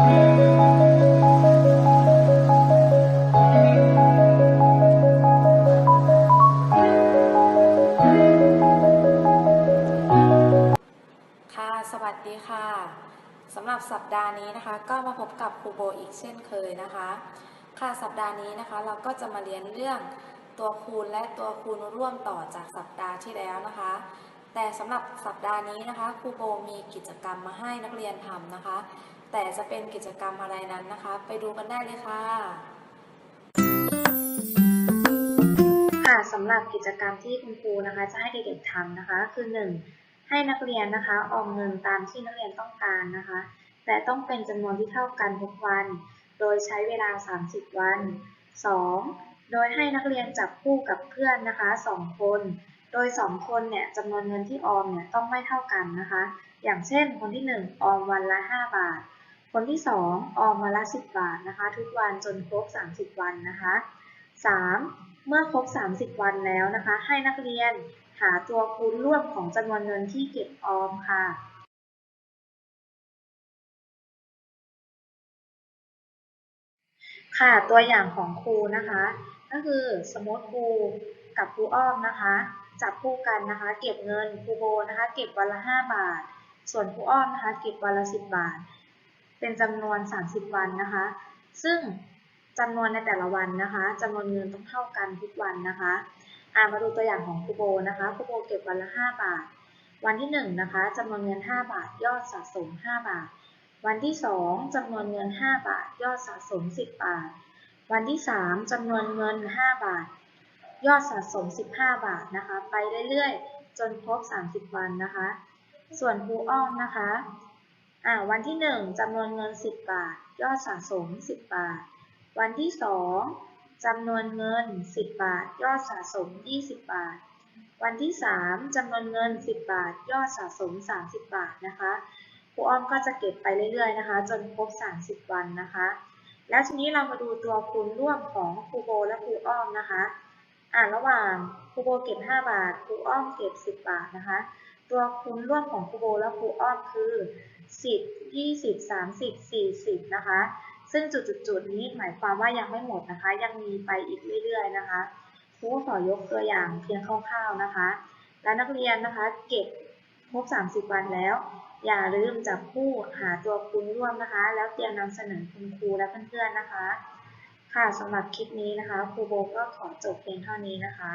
ค่ะสวัสดีค่ะสำหรับสัปดาห์นี้นะคะ ก็มาพบกับครูโบอีกเช่นเคยนะคะ ค่ะสัปดาห์นี้นะคะ เราก็จะมาเรียนเรื่องตัวคูณและตัวคูณร่วมต่อจากสัปดาห์ที่แล้วนะคะ แต่สำหรับสัปดาห์นี้นะคะครูโบมีกิจกรรมมาให้นักเรียนทำนะคะ แต่จะเป็นกิจกรรมอะไรนั้นนะคะ ไปดูกันได้เลยค่ะค่ะสำหรับกิจกรรมที่คุณครูนะคะ จะให้เด็กๆทำนะคะ คือ 1. ให้นักเรียนนะคะออมเงินตามที่นักเรียนต้องการนะคะ แต่ต้องเป็นจำนวนที่เท่ากันทุกวัน โดยใช้เวลา 30 วัน 2. โดยให้นักเรียนจับคู่กับเพื่อนนะคะ 2 คน โดย 2 คนเนี่ยจำนวนเงินที่ออมเนี่ยต้องไม่เท่ากันนะคะ อย่างเช่น คนที่ 1 ออมวันละ 5 บาท คนที่ 2 ออมวันละ 10 บาทนะคะ ทุกวันจนครบ 30 วันนะคะ 3. เมื่อครบ 30 วันแล้วนะคะ ให้นักเรียนหาตัวคูณร่วมของจำนวนเงินที่เก็บออมค่ะค่ะตัวอย่างของครูนะคะ ก็คือสมมติครูกับครูอ้อมนะคะ จับคู่กันนะคะ เก็บเงินครูโบนะคะ เก็บวันละ 5 บาท ส่วนครูอ้อมนะคะ เก็บวันละ 10 บาท เป็นจำนวน 30 วันนะคะ ซึ่งจำนวนในแต่ละวันนะคะจำนวนเงินต้องเท่ากันทุกวันนะคะอ่ามาดูตัวอย่างของครูโบนะคะครูโบเก็บวันละ 5 บาท วันที่1นะคะจำนวนเงิน 5 บาท ยอดสะสม 5 บาท วันที่ 2จำนวนเงิน 5 บาท ยอดสะสม 10 บาท วันที่ 3จำนวนเงิน 5 บาท ยอดสะสม 15 บาทนะคะ ไปเรื่อยๆ จนครบ 30 วันนะคะ ส่วนครูอ้อมนะคะอ่าวันที่ 1จำนวนเงิน 10 บาท ยอดสะสม 10 บาท วันที่ 2จำนวนเงิน 10 บาท ยอดสะสม 20 บาท วันที่ 3จำนวนเงิน 10 บาท ยอดสะสม 30 บาทนะคะครูอ้อมก็จะเก็บไปเรื่อยๆนะคะ จนครบ 30 วันนะคะ แล้วทีนี้เรามาดูตัวคูณร่วมของครูโบและครูอ้อมนะคะ อ่าระหว่างครูโบเก็บ 5 บาทครูอ้อมเก็บ 10 บาทนะคะ ตัวคูณร่วมของครูโบและครูอ้อมคือ 10 20 30 40 นะคะ ซึ่งจุดๆๆนี้หมายความว่ายังไม่หมดนะคะ ยังมีไปอีกเรื่อยๆนะคะครูขอยกตัวอย่างเพียงคร่าวๆนะคะ และนักเรียนนะคะเก็บครบ 30 วันแล้ว อย่าลืมจับคู่หาตัวคูณร่วมนะคะ แล้วเตรียมนำเสนอคุณครูและเพื่อนๆนะคะ ค่ะสำหรับคลิปนี้นะคะครูโบก็ขอจบเพียงเท่านี้นะคะ